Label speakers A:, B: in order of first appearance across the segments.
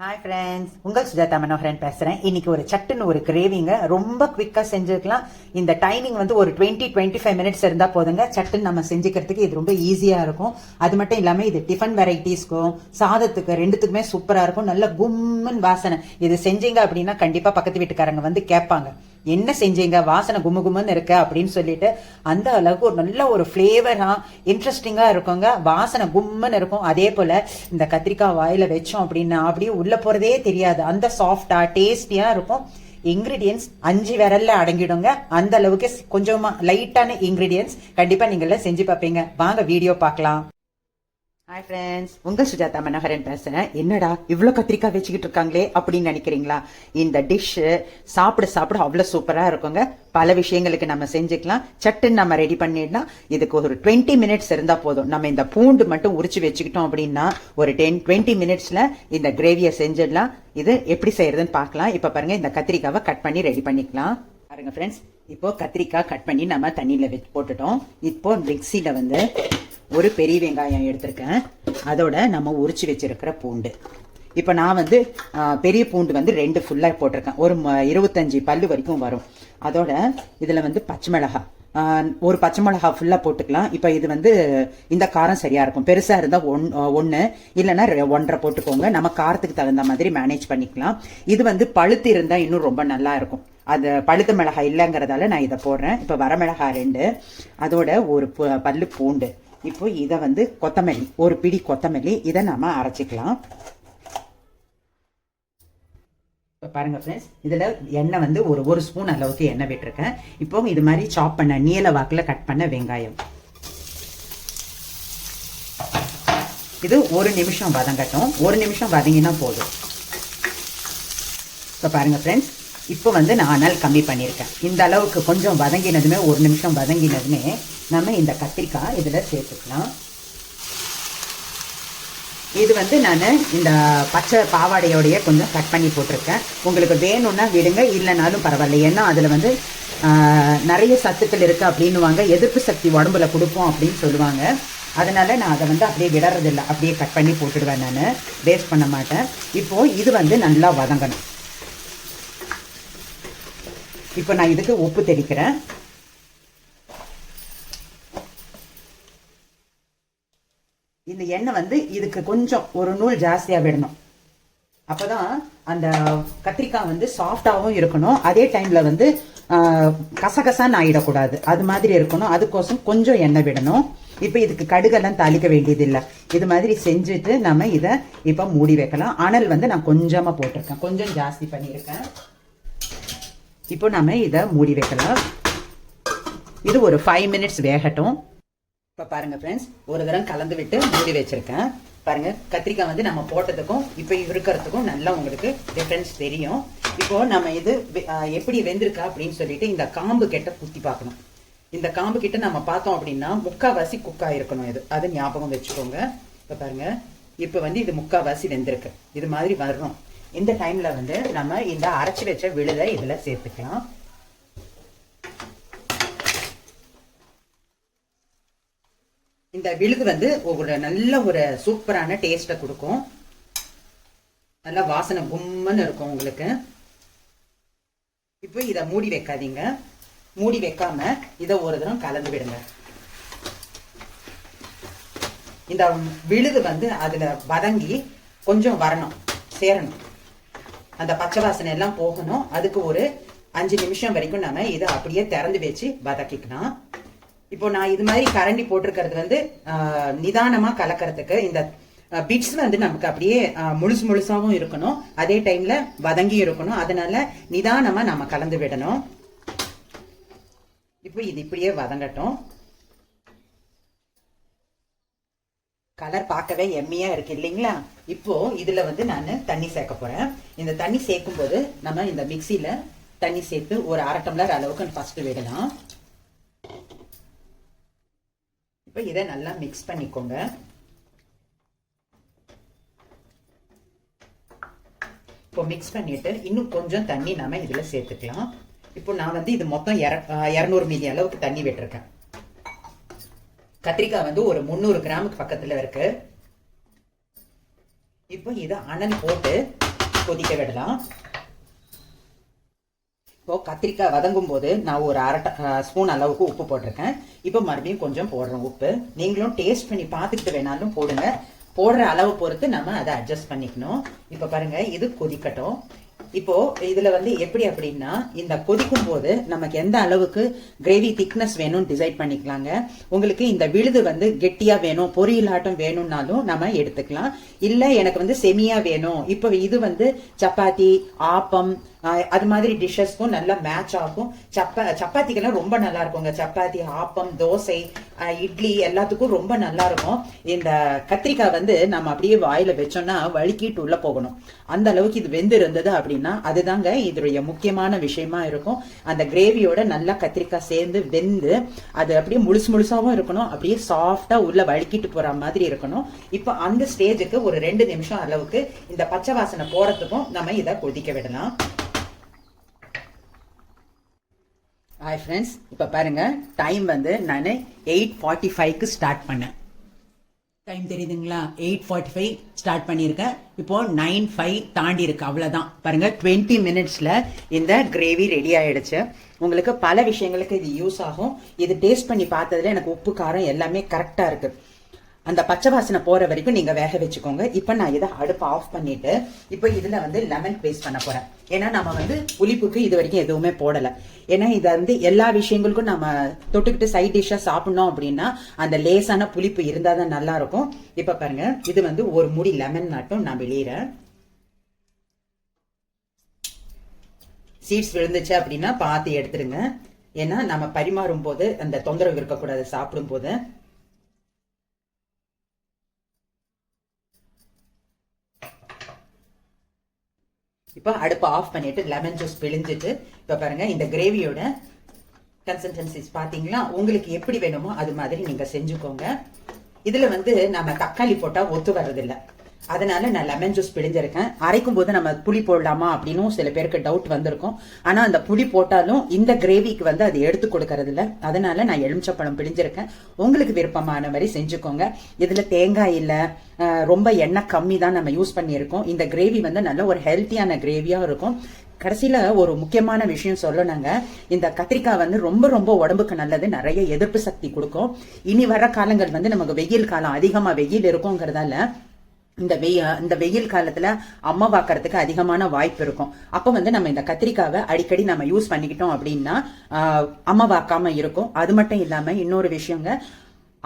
A: Hi friends உங்கள் சுஜாதா மனோகரன் பேசுகிறேன் இன்னைக்கு ஒரு சட்டுன்னு ஒரு கிரேவிங்க ரொம்ப குவிக்காக செஞ்சுக்கலாம் இந்த டைமிங் வந்து ஒரு டுவெண்ட்டி டுவெண்ட்டி ஃபைவ் மினிட்ஸ் இருந்தால் போதுங்க. சட்டுன்னு நம்ம செஞ்சுக்கிறதுக்கு இது ரொம்ப ஈஸியாக இருக்கும். அது மட்டும் இல்லாமல் இது டிஃபன் வெரைட்டிஸ்க்கும் சாதத்துக்கு ரெண்டுத்துக்குமே சூப்பராக இருக்கும். நல்ல கும்முன்னு வாசனை. இது செஞ்சீங்க அப்படின்னா கண்டிப்பாக பக்கத்து வீட்டுக்காரங்க வந்து கேட்பாங்க. என்ன செஞ்சீங்க? வாசனை கும்மு கும்முன்னு இருக்கு அப்படின்னு சொல்லிட்டு அந்த அளவுக்கு ஒரு நல்ல ஒரு ஃப்ளேவரா இன்ட்ரெஸ்டிங்கா இருக்குங்க. வாசனை கும்முன்னு இருக்கும். அதே போல இந்த கத்திரிக்காய் வாயில வச்சோம் அப்படின்னா அப்படியே உள்ள போறதே தெரியாது. அந்த சாஃப்டா டேஸ்டியா இருக்கும். இன்கிரீடியன்ஸ் அஞ்சு விரல்ல அடங்கிடுங்க. அந்த அளவுக்கு கொஞ்சமா லைட்டான இன்கிரீடியன்ஸ் கண்டிப்பா நீங்கள செஞ்சு பார்ப்பீங்க. வாங்க வீடியோ பார்க்கலாம். ஹாய் ஃப்ரெண்ட்ஸ் உங்கள் சுஜாதா மனோகரன் பேசுகிறேன் என்னடா இவ்வளோ கத்திரிக்காய் வச்சுக்கிட்டு இருக்காங்களே அப்படின்னு நினைக்கிறீங்களா? இந்த டிஷ்ஷு சாப்பிட சாப்பிட அவ்வளோ சூப்பராக இருக்குங்க. பல விஷயங்களுக்கு நம்ம செஞ்சுக்கலாம். சட்டுன்னு நம்ம ரெடி பண்ணிடலாம். இதுக்கு ஒரு டுவெண்ட்டி மினிட்ஸ் இருந்தால் போதும். நம்ம இந்த பூண்டு மட்டும் உரிச்சு வச்சுக்கிட்டோம் அப்படின்னா ஒரு டென் டுவெண்ட்டி மினிட்ஸில் இந்த கிரேவியை செஞ்சிடலாம். இது எப்படி செய்யறதுன்னு பார்க்கலாம். இப்போ பாருங்கள் இந்த கத்திரிக்காவை கட் பண்ணி ரெடி பண்ணிக்கலாம். பாருங்கள் ஃப்ரெண்ட்ஸ் இப்போ கத்திரிக்காய் கட் பண்ணி நம்ம தண்ணியில் வச்சு போட்டுட்டோம். இப்போ மிக்சியில் வந்து ஒரு பெரிய வெங்காயம் எடுத்திருக்கேன். அதோட நம்ம உரிச்சு வச்சிருக்கிற பூண்டு. இப்போ நான் வந்து பெரிய பூண்டு வந்து ரெண்டு ஃபுல்லாக போட்டிருக்கேன். ஒரு ம- பல்லு வரைக்கும் வரும். அதோட இதில் வந்து பச்சை மிளகாய் ஒரு பச்சை மிளகா ஃபுல்லாக போட்டுக்கலாம். இப்போ இது வந்து இந்த காரம் சரியாக இருக்கும். பெருசாக இருந்தால் ஒன் ஒன்று இல்லைன்னா ரெ- ஒன்றரை போட்டுக்கோங்க. நம்ம காரத்துக்கு தகுந்த மாதிரி மேனேஜ் பண்ணிக்கலாம். இது வந்து பழுத்து இருந்தால் இன்னும் ரொம்ப நல்லா இருக்கும். அது பழுத்த மிளகாய் இல்லைங்கிறதால நான் இதை போடுறேன். இப்போ வரமிளகாய் ரெண்டு. அதோட ஒரு பல்லு பூண்டு. இப்போ இதை வந்து கொத்தமல்லி ஒரு பிடி கொத்தமல்லி இதை நாம அரைச்சிக்கலாம். இப்போ பாருங்க ஃப்ரெண்ட்ஸ் இதில் எண்ணெய் வந்து ஒரு ஒரு ஸ்பூன் அளவுக்கு எண்ணெய் விட்டுருக்கேன். இப்போ இது மாதிரி சாப் பண்ண நீல வாக்கில் கட் பண்ண வெங்காயம். இது ஒரு நிமிஷம் வதங்கட்டும். ஒரு நிமிஷம் வதங்கினா போதும். இப்போ பாருங்க ஃப்ரெண்ட்ஸ் இப்போ வந்து நான் அனல் கம்மி பண்ணியிருக்கேன். இந்த அளவுக்கு கொஞ்சம் வதங்கினதுமே ஒரு நிமிஷம் வதங்கினதுமே நம்ம இந்த கத்திரிக்காய் இதில் சேர்த்துக்கலாம். இது வந்து நான் இந்த பச்சை பாவாடையோடைய கொஞ்சம் கட் பண்ணி போட்டிருக்கேன். உங்களுக்கு வேணும்னா விடுங்க இல்லைனாலும் பரவாயில்ல. ஏன்னா அதில் வந்து நிறைய சத்துக்கள் இருக்குது அப்படின்னுவாங்க. எதிர்ப்பு சக்தி உடம்புல கொடுப்போம் அப்படின்னு சொல்லுவாங்க. அதனால் நான் அதை வந்து அப்படியே விடறதில்லை. அப்படியே கட் பண்ணி போட்டுடுவேன் நான். வேஸ்ட் பண்ண மாட்டேன். இப்போது இது வந்து நல்லா வதங்கணும். இப்போ நான் இதுக்கு உப்பு தெளிக்கிறேன். இந்த எண்ணெய் வந்து இதுக்கு கொஞ்சம் ஒரு நூல் ஜாஸ்தியாக விடணும். அப்பதான் அந்த கத்திரிக்காய் வந்து சாஃப்டாகவும் இருக்கணும். அதே டைமில் வந்து கசகசான்னு ஆயிடக்கூடாது. அது மாதிரி இருக்கணும். அதுக்கோசம் கொஞ்சம் எண்ணெய் விடணும். இப்போ இதுக்கு கடுகெல்லாம் தாளிக்க வேண்டியதில்லை. இது மாதிரி செஞ்சுட்டு நம்ம இதை இப்போ மூடி வைக்கலாம். அனல் வந்து நான் கொஞ்சமாக போட்டிருக்கேன். கொஞ்சம் ஜாஸ்தி பண்ணியிருக்கேன். இப்போ நம்ம இதை மூடி வைக்கலாம். இது ஒரு ஃபைவ் மினிட்ஸ் வேகட்டும். இப்போ பாருங்க ஃப்ரெண்ட்ஸ் ஒரு தரம் கலந்து விட்டு மூடி வச்சிருக்கேன். பாருங்க கத்திரிக்காய் வந்து நம்ம போட்டதுக்கும் இப்போ இருக்கிறதுக்கும் நல்லா உங்களுக்கு டிஃப்ரென்ஸ் தெரியும். இப்போ நம்ம இது வெ- எப்படி வெந்திருக்கா அப்படின்னு சொல்லிட்டு இந்த காம்பு கிட்ட குத்தி பார்க்கணும். இந்த காம்பு கிட்ட நம்ம பார்த்தோம் அப்படின்னா முக்காவாசி குக்கா இருக்கணும் இது. அது ஞாபகம் வச்சுக்கோங்க. இப்போ பாருங்க இப்போ வந்து இது முக்காவாசி வெந்திருக்கு. இது மாதிரி வரணும். இந்த டைம்ல வந்து நம்ம இந்த அரைச்சி வச்ச விழுதை இதில் சேர்த்துக்கலாம். இந்த விழுது வந்து ஒரு நல்ல ஒரு சூப்பரான டேஸ்ட்டை கொடுக்கும். நல்லா வாசனை கும்மன்னு இருக்கும் உங்களுக்கு. இப்போ இதை மூடி வைக்காதீங்க. மூடி வைக்காம இதை ஒரு தரம் கலந்து விடுங்க. இந்த விழுது வந்து அதுல வதங்கி கொஞ்சம் வரணும் சேரணும். அந்த பச்சை வாசனை எல்லாம் போகணும். அதுக்கு ஒரு அஞ்சு நிமிஷம் வரைக்கும் நம்ம இதை அப்படியே திறந்து வச்சு வதக்கிக்கலாம். இப்போ நான் இது மாதிரி கரண்டி போட்டிருக்கிறது வந்து நிதானமாக கலக்கிறதுக்கு இந்த பிட்ஸ் வந்து நமக்கு அப்படியே முழுசு முழுசாகவும் இருக்கணும். அதே டைம்ல வதங்கி இருக்கணும். அதனால நிதானமாக நம்ம கலந்து விடணும். இப்போ இது இப்படியே வதங்கட்டும். கலர் பார்க்கவே எம்மியா இருக்கு இல்லைங்களா? இப்போ இதுல வந்து நான் தண்ணி சேர்க்க போறேன். இந்த தண்ணி சேர்க்கும் போது நம்ம இந்த மிக்சியில தண்ணி சேர்த்து ஒரு அரை டம்ளர் அளவுக்கு ஃபர்ஸ்ட் விடலாம். இப்போ இதை நல்லா மிக்ஸ் பண்ணிக்கோங்க. இப்போ மிக்ஸ் பண்ணிட்டு இன்னும் கொஞ்சம் தண்ணி நாம இதுல சேர்த்துக்கலாம். இப்போ நான் வந்து இது மொத்தம் இரநூறு மீதி அளவுக்கு தண்ணி விட்டுருக்கேன். கத்திரிக்காய் வந்து ஒரு முந்நூறு கிராமுக்கு பக்கத்தில் இருக்கு. இப்போ இதை அனல் போட்டு கொதிக்க விடலாம். இப்போ கத்திரிக்காய் வதங்கும் போது நான் ஒரு அரை ஸ்பூன் அளவுக்கு உப்பு போட்டிருக்கேன். இப்போ மறுபடியும் கொஞ்சம் போடுறேன் உப்பு. நீங்களும் டேஸ்ட் பண்ணி பார்த்துக்கிட்டு வேணாலும் போடுங்க. போடுற அளவு பொறுத்து நம்ம அதை அட்ஜஸ்ட் பண்ணிக்கணும். இப்போ பாருங்க இது கொதிக்கட்டும். இப்போ இதுல வந்து எப்படி அப்படின்னா இந்த கொதிக்கும் போது நமக்கு எந்த அளவுக்கு கிரேவி திக்னஸ் வேணும்னு டிசைட் பண்ணிக்கலாங்க. உங்களுக்கு இந்த விழுது வந்து கெட்டியா வேணும் பொரியலாட்டம் வேணும்னாலும் நம்ம எடுத்துக்கலாம். இல்ல எனக்கு வந்து செமியா வேணும். இப்போ இது வந்து சப்பாத்தி ஆப்பம் அது மாதிரி டிஷ்ஷஸ்க்கும் நல்லா மேட்ச் ஆகும். சப்பா சப்பாத்திக்கெல்லாம் ரொம்ப நல்லா இருக்குங்க சப்பாத்தி ஆப்பம் தோசை இட்லி எல்லாத்துக்கும் ரொம்ப நல்லா இருக்கும் இந்த கத்திரிக்காய் வந்து நம்ம அப்படியே வாயில வச்சோம்னா வழுக்கிட்டு உள்ள போகணும். அந்த அளவுக்கு இது வெந்து இருந்தது அப்படின்னா அதுதாங்க இதோடைய முக்கியமான விஷயமா இருக்கும். அந்த கிரேவியோட நல்லா கத்திரிக்காய் சேர்ந்து வெந்து அது அப்படியே முழுசு முழுசாவும் இருக்கணும். அப்படியே சாஃப்டா உள்ள வழுக்கிட்டு போற மாதிரி இருக்கணும். இப்போ அந்த ஸ்டேஜுக்கு ஒரு ரெண்டு நிமிஷம் அளவுக்கு இந்த பச்சை வாசனை போறதுக்கும் நம்ம இதை கொதிக்க விடலாம். ஹாய் ஃப்ரெண்ட்ஸ் இப்போ பாருங்கள் டைம் வந்து நான் எயிட் ஃபார்ட்டி ஃபைவ்க்கு ஸ்டார்ட் பண்ணேன். டைம் தெரியுதுங்களா? எயிட் ஃபார்ட்டி ஃபைவ் ஸ்டார்ட் பண்ணியிருக்கேன். இப்போது நைன் ஃபைவ் தாண்டி இருக்கு அவ்வளோதான் பாருங்கள் டுவெண்ட்டி மினிட்ஸில் இந்த கிரேவி ரெடி ஆகிடுச்சு உங்களுக்கு பல விஷயங்களுக்கு இது யூஸ் ஆகும். இது டேஸ்ட் பண்ணி பார்த்ததுல எனக்கு உப்பு காரம் எல்லாமே கரெக்டாக இருக்குது அந்த பச்சை வாசனை போற வரைக்கும் நீங்க வேக வச்சுக்கோங்க. இப்போ நான் இதை அடுப்பு ஆஃப் பண்ணிட்டு இப்போ இதுல வந்து லெமன் பேஸ்ட் பண்ண போறேன். ஏன்னா நம்ம வந்து புளிப்புக்கு இது வரைக்கும் எதுவுமே போடல. ஏன்னா இதை வந்து எல்லா விஷயங்களுக்கும் நம்ம தொட்டுக்கிட்டு சைட் டிஷ்ஷா சாப்பிடணும் அப்படின்னா அந்த லேசான புளிப்பு இருந்தால் தான் நல்லா இருக்கும் இப்ப பாருங்க இது வந்து ஒரு முடி லெமன் மட்டும் நான் வெளியிறேன். சீட்ஸ் விழுந்துச்சு அப்படின்னா பார்த்து எடுத்துருங்க. ஏன்னா நம்ம பரிமாறும் போது அந்த தொந்தரவு இருக்கக்கூடாது சாப்பிடும் போது இப்போ அடுப்பை ஆஃப் பண்ணிட்டு லெமன் ஜூஸ் பிழிஞ்சிட்டு இப்போ பாருங்க இந்த கிரேவியோட கன்சிஸ்டன்சிஸ் பார்த்தீங்களா? உங்களுக்கு எப்படி வேணுமோ அது மாதிரி நீங்கள் செஞ்சுக்கோங்க. இதில் வந்து நம்ம தக்காளி போட்டால் ஒத்து வர்றதில்லை. அதனால நான் லெமன் ஜூஸ் பிழிஞ்சிருக்கேன். அரைக்கும் போது நம்ம புளி போடலாமா அப்படின்னும் சில பேருக்கு டவுட் வந்திருக்கும். ஆனா அந்த புளி போட்டாலும் இந்த கிரேவிக்கு வந்து அது எடுத்து கொடுக்கறது இல்லை. அதனால நான் எலுமிச்சப்பழம் பிழிஞ்சிருக்கேன். உங்களுக்கு விருப்பமான மாதிரி செஞ்சுக்கோங்க. இதுல தேங்காய் இல்லை ரொம்ப எண்ணெய் கம்மி தான் நம்ம யூஸ் பண்ணியிருக்கோம். இந்த கிரேவி வந்து நல்ல ஒரு ஹெல்த்தியான கிரேவியா இருக்கும். கடைசியில ஒரு முக்கியமான விஷயம் சொல்லணுங்க. இந்த கத்திரிக்காய் வந்து ரொம்ப ரொம்ப உடம்புக்கு நல்லது. நிறைய எதிர்ப்பு சக்தி கொடுக்கும். இனி வர காலங்கள் வந்து நமக்கு வெயில் காலம் அதிகமா வெயில் இருக்குங்கிறதால இந்த வெய இந்த வெயில் காலத்துல அம்மா பார்க்கறதுக்கு அதிகமான வாய்ப்பு இருக்கும். அப்போ வந்து நம்ம இந்த கத்திரிக்காவை அடிக்கடி நம்ம யூஸ் பண்ணிக்கிட்டோம் அப்படின்னா அம்மா வாக்காம இருக்கும். அது மட்டும் இல்லாம இன்னொரு விஷயங்க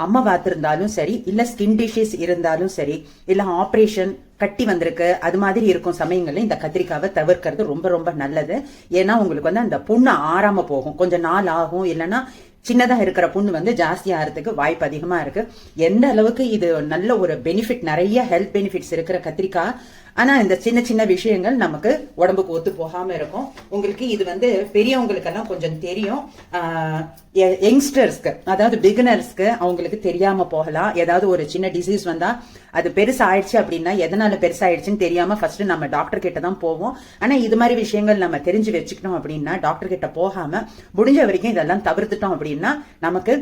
A: அம்மா வாத்திருந்தாலும் சரி இல்ல ஸ்கின் டிஷஸ் இருந்தாலும் சரி இல்ல ஆப்ரேஷன் கட்டி வந்திருக்கு அது மாதிரி இருக்கும் சமயங்கள்ல இந்த கத்திரிக்காவை தவிர்க்கிறது ரொம்ப ரொம்ப நல்லது. ஏன்னா உங்களுக்கு வந்து அந்த புண்ணு ஆறாம போகும். கொஞ்சம் நாள் ஆகும். இல்லைன்னா சின்னதாக இருக்கிற புண்ணு வந்து ஜாஸ்தியாகிறதுக்கு வாய்ப்பு அதிகமாக இருக்கு. எந்த அளவுக்கு இது நல்ல ஒரு பெனிஃபிட் நிறைய ஹெல்த் பெனிஃபிட்ஸ் இருக்கிற கத்திரிக்காய் ஆனால் இந்த சின்ன சின்ன விஷயங்கள் நமக்கு உடம்புக்கு ஒத்து போகாமல் இருக்கும். உங்களுக்கு இது வந்து பெரியவங்களுக்கெல்லாம் கொஞ்சம் தெரியும். யங்ஸ்டர்ஸ்க்கு அதாவது பிகினர்ஸ்க்கு அவங்களுக்கு தெரியாமல் போகலாம். ஏதாவது ஒரு சின்ன டிசீஸ் வந்தால் அது பெருசாயிடுச்சு அப்படின்னா எதனால பெருசாயிடுச்சுன்னு தெரியாமல் ஃபர்ஸ்ட் நம்ம டாக்டர் கிட்ட தான் போவோம். ஆனால் இது மாதிரி விஷயங்கள் நம்ம தெரிஞ்சு வச்சுக்கணும் அப்படின்னா டாக்டர் கிட்ட போகாமல் முடிஞ்ச வரைக்கும் இதெல்லாம் தவிர்த்துட்டோம் அப்படின்னா நமக்கு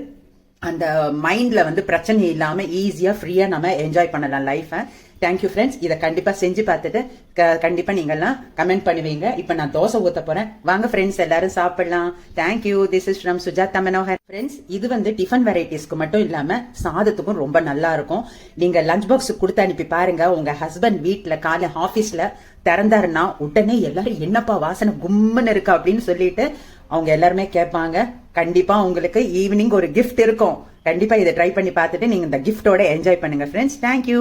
A: அந்த மைண்ட்ல வந்து பிரச்சனை இல்லாம ஈஸியா ஃப்ரீயா நம்ம என்ஜாய் பண்ணலாம் லைஃபை தேங்க்யூ ஃப்ரெண்ட்ஸ் இதை கண்டிப்பா செஞ்சு பார்த்துட்டு க- கண்டிப்பா நீங்கெல்லாம் கமெண்ட் பண்ணுவீங்க. இப்ப நான் தோசை ஊத்த போறேன். வாங்க ஃப்ரெண்ட்ஸ் எல்லாரும் சாப்பிடலாம். Thank you this is from Sujatha Manohar friends இது வந்து டிஃபன் வெரைட்டிஸ்க்கு மட்டும் இல்லாம சாதத்துக்கும் ரொம்ப நல்லா இருக்கும். நீங்க லஞ்ச் பாக்ஸ் கொடுத்து அனுப்பி பாருங்க. உங்க ஹஸ்பண்ட் வீட்ல காலை ஆபீஸ்ல திறந்தாருன்னா உடனே எல்லாரும் என்னப்பா வாசனை கும்முன்னு இருக்கு? அப்படின்னு சொல்லிட்டு அவங்க எல்லாருமே கேட்பாங்க. கண்டிப்பா உங்களுக்கு ஈவினிங் ஒரு கிஃப்ட் இருக்கும். கண்டிப்பா இதை ட்ரை பண்ணி பார்த்துட்டு நீங்க இந்த கிஃப்டோட என்ஜாய் பண்ணுங்க ஃப்ரெண்ட்ஸ் தேங்க்யூ